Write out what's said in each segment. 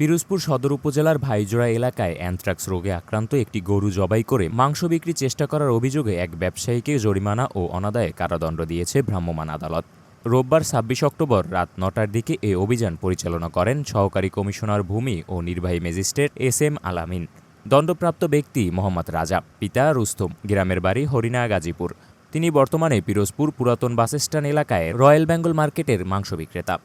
পিরোজপুর সদর উপজেলার ভাইজোড়া এলাকায় অ্যানথ্রাক্স রোগে আক্রান্ত একটি গরু জবাই করে মাংস বিক্রির চেষ্টা করার অভিযোগে এক ব্যবসায়ীকে জরিমানা ও অনাদায়ে কারাদণ্ড দিয়েছে ভ্রাম্যমাণ আদালত। রোববার ছাব্বিশ অক্টোবর রাত নটার দিকে এ অভিযান পরিচালনা করেন সহকারী কমিশনার ভূমি ও নির্বাহী ম্যাজিস্ট্রেট এস এম আলামিন। দণ্ডপ্রাপ্ত ব্যক্তি মোহাম্মদ রাজা, পিতা রুস্তম, গ্রামের বাড়ি হরিনা গাজীপুর। তিনি বর্তমানে পিরোজপুর পুরাতন বাসস্ট্যান্ড এলাকায় রয়্যাল বেঙ্গল মার্কেটের মাংস বিক্রেতা।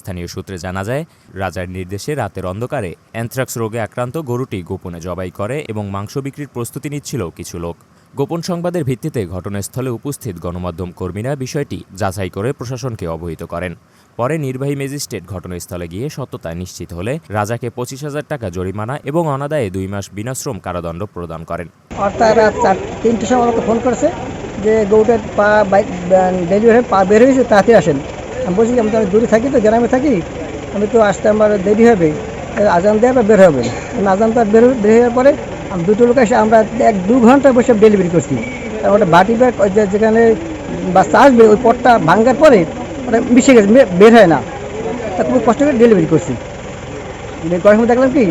স্থানীয় সূত্রে জানা যায়, রাজার নির্দেশে রাতের অন্ধকারে অ্যানথ্রাক্স রোগে আক্রান্ত গরুটি গোপনে জবাই করে এবং মাংস বিক্রির প্রস্তুতি নিচ্ছিল কিছু লোক। গোপন সংবাদের ভিত্তিতে ঘটনাস্থলে উপস্থিত গণমাধ্যম কর্মীরা বিষয়টি যাচাই করে প্রশাসনকে অবহিত করেন। পরে নির্বাহী ম্যাজিস্ট্রেট ঘটনাস্থলে গিয়ে সত্যতা নিশ্চিত হলে রাজাকে পঁচিশ হাজার টাকা জরিমানা এবং অনাদায়ে দুই মাস বিনাশ্রম কারাদণ্ড প্রদান করেন। চার সময় ফোন করেছে যে গরুটার পা ডেলিভারি পা বের হয়েছে, তাড়াতাড়ি আসেন। আমি বলছি আমি তো আমি দূরে থাকি তো, গ্রামে থাকি, আমি তো আসতে আমার দেরি হবে। আজান দেওয়া বা বের হবে? আজান তো বের বের হওয়ার পরে আমি দুটো লোক এসে আমরা এক দু ঘণ্টা বসে ডেলিভারি করছি। ওটা বাটি ব্যাগ যেখানে বাচ্চা আসবে, ওই পটটা ভাঙ্গার পরে ওটা মিশে গেছে বের হয় না। তা খুব কষ্ট করে ডেলিভারি করছি। করার সময় দেখলাম কি,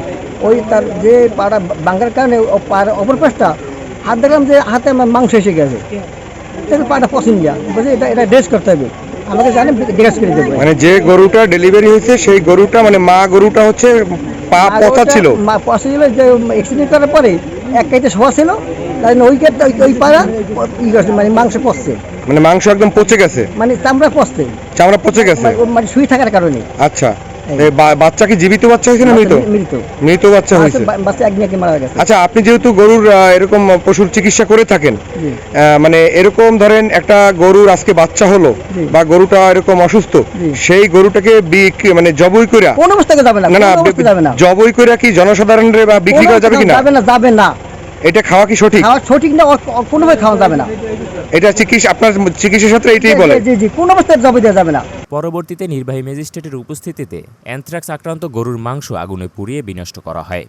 ওই তার যে পাড়া ভাঙ্গার কারণে ও পাড়ার অপর পাশটা হাত দেখলাম যে হাতে আমার মাংস এসে গেছে। পাটা পছন্দ বলছি, এটা এটা ড্রেস করতে হবে। আমাকে জানে জিজ্ঞেস করে দেবো মানে যে গরুটা ডেলিভারি হয়েছে সেই গরুটা মানে মা গরুটা হচ্ছে পা পচা ছিল। মা পচা ছিল যে অ্যাক্সিডেন্ট করার পরে এক কাইতে শোয়া ছিল তাই জন্য ওই কেটে ওই- পাড়া মানে মাংস পচছে। মানে মাংস একদম পচে গেছে? মানে চামড়া পচছে। চামড়া পচে গেছে? মানে মানে শুয়ে থাকার কারণে। আচ্ছা। বাচ্চা কি জীবিত বাচ্চা হয়েছে না মৃত? মৃত। বাচ্চা হয়েছে। আচ্ছা আপনি যেহেতু গরুর এরকম পশুর চিকিৎসা করে থাকেন মানে এরকম ধরেন একটা গরুর আজকে বাচ্চা হলো বা গরুটা এরকম অসুস্থ সেই গরুটাকে বিক্রি মানে জবই কইরা কোন অবস্থায় যাবে না না না না। জবই কইরা কি জনসাধারণের বা বিক্রি করা যাবে কিনা? যাবে না যাবে না। এটা খাওয়া কি সঠিক? খাওয়া সঠিক না কোনোভাবে খাওয়া যাবে না। এটা চিকিৎসা আপনার চিকিৎসা ক্ষেত্রে এটাই বলে। জি জি কোন অবস্থায় জবে দেওয়া যাবে না। পরবর্তীতে নির্বাহী ম্যাজিস্ট্রেটের উপস্থিতিতে অ্যানথ্রাক্স আক্রান্ত গরুর মাংস আগুনে পুড়িয়ে বিনষ্ট করা হয়।